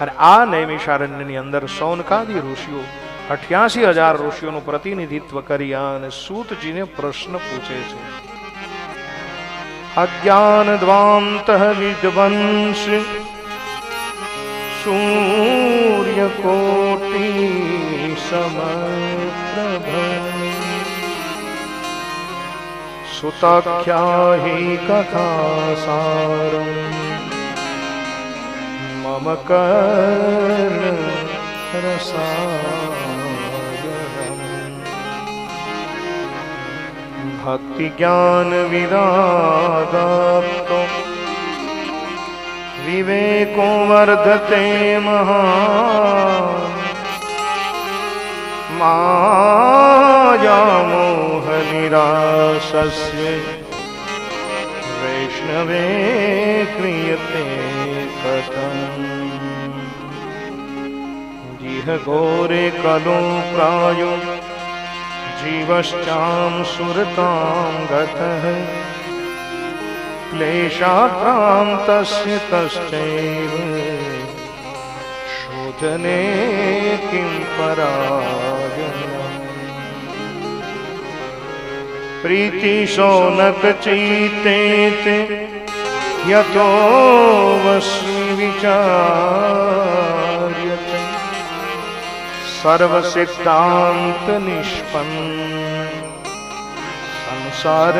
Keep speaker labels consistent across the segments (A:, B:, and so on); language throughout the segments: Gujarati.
A: અને આ નૈમિષારણ્યની અંદર સૌનકાદી ઋષિઓ, અઠ્યાસી હજાર ઋષિઓનું પ્રતિનિધિત્વ કરી અને સૂતજીને પ્રશ્ન પૂછે છે. અજ્ઞાન દ્વાંત વિદ્વંશ સૂર્ય કોટી સમપ્રભ. સુતાખ્યાહી કથા સારમ મમ ભક્તિ જ્ઞાન વિરાગાપ્તો વિવેકો વર્ધતે મહા માયામોહ નિરાશસ્ય વૈષ્ણવે ક્રિયતે કથમ જીહ ઘોરે કલો પ્રાયો જીવશ્ચામ સુરતામ ગતઃ ક્લેશાક્રાંતસ્ય તશ્ચૈવ શોધને કિં પરાજનમ શૌનક ચિત્તે યતો વસ્મિ વિચાર્યતે સર્વ સિદ્ધાંત નિષ્પન્ન સંસાર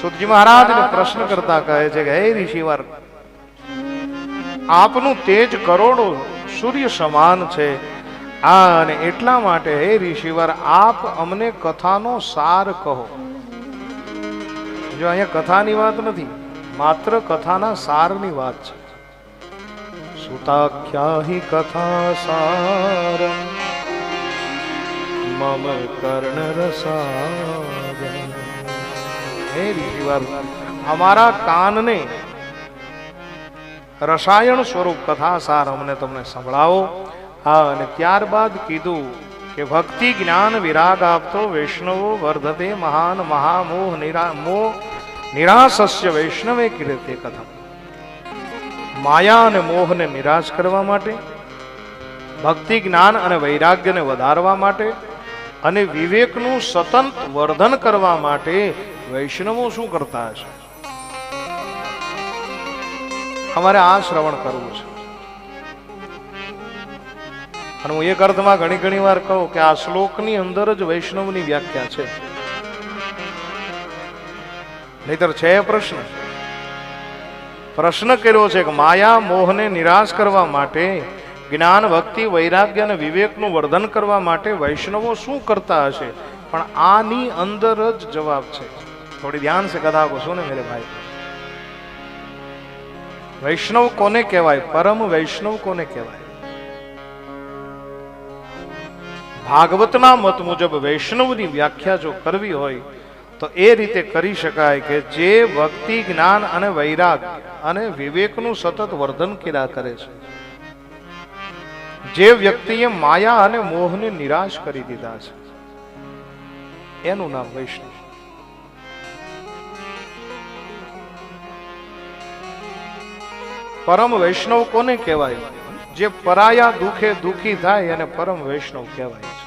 A: સુતજી મહારાજને પ્રશ્ન કરતા કહે છે કે, હે ઋષિવર, આપનું તેજ કરોડો સૂર્ય સમાન છે આ અને એટલા માટે હે ઋષિવર, આપ અમને કથાનો સાર કહો. જો અહીંયા કથાની વાત નથી, માત્ર કથાના સારની વાત છે. સુતાખ્યાહી કથા સાર, મમ કર્ણ રસાયણ હે ઋષિવર, અમારા કાનને રસાયણ સ્વરૂપ કથા સાર અમને તમને સંભળાવો. હા, અને ત્યારબાદ કીધું કે ભક્તિ જ્ઞાન વિરાગ આપતો વૈષ્ણવો વર્ધતે મહાન મહામોહ નિરા મોહ નિરાશસ્ય વૈષ્ણવે કીર્તે કથમ. માયા અને મોહને નિરાશ કરવા માટે, ભક્તિ જ્ઞાન અને વૈરાગ્યને વધારવા માટે અને વિવેકનું સતત વર્ધન કરવા માટે વૈષ્ણવો શું કરતા હશે? અમારે આ શ્રવણ કરવું છે. અને હું એક અર્થમાં ઘણી ઘણી વાર કહું કે આ શ્લોકની અંદર જ વૈષ્ણવની વ્યાખ્યા છે. નહીતર છે પ્રશ્ન? પ્રશ્ન કર્યો છે કે માયા મોહને નિરાશ કરવા માટે, જ્ઞાન, ભક્તિ, વૈરાગ્ય અને વિવેકનું વર્ધન કરવા માટે વૈષ્ણવો શું કરતા હશે? પણ આની અંદર જ જવાબ છે. થોડી ધ્યાન સે કથા કો ને મેરે ભાઈ. વૈષ્ણવ કોને કહેવાય? પરમ વૈષ્ણવ કોને કહેવાય? ભાગવતના મત મુજબ વૈષ્ણવની વ્યાખ્યા જો કરવી હોય, તો એ રીતે કરી શકાય કે જે ભક્તિ, જ્ઞાન અને વૈરાગ અને વિવેકનું સતત વર્ધન કર્યા કરે છે. જે વ્યક્તિએ માયા અને મોહને નિરાશ કરી દીધા છે. એનું નામ વૈષ્ણવ. પરમ વૈષ્ણવ કોને કહેવાય? જે પરાયા દુખે દુખી થાય એને પરમ વૈષ્ણવ કહેવાય.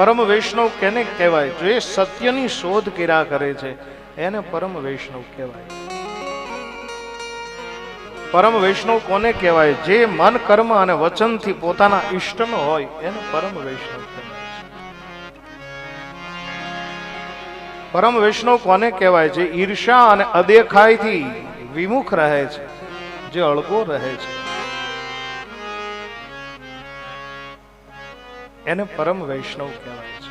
A: પરમ વૈષ્ણવ કેને કહેવાય? જે સત્યની શોધ કર્યા કરે છે, એને પરમ વૈષ્ણવ કહેવાય. પરમ વૈષ્ણવ કોને કહેવાય? જે મન, કર્મ અને વચનથી પોતાના ઈષ્ટનો હોય, એને પરમ વૈષ્ણવ કહેવાય પરમ વૈષ્ણવ કોને કહેવાય? જે ઈર્ષા અને અદેખાઈથી વિમુખ રહે છે, જે અળગો રહે છે. એને પરમ વૈષ્ણવ કહેવાય છે.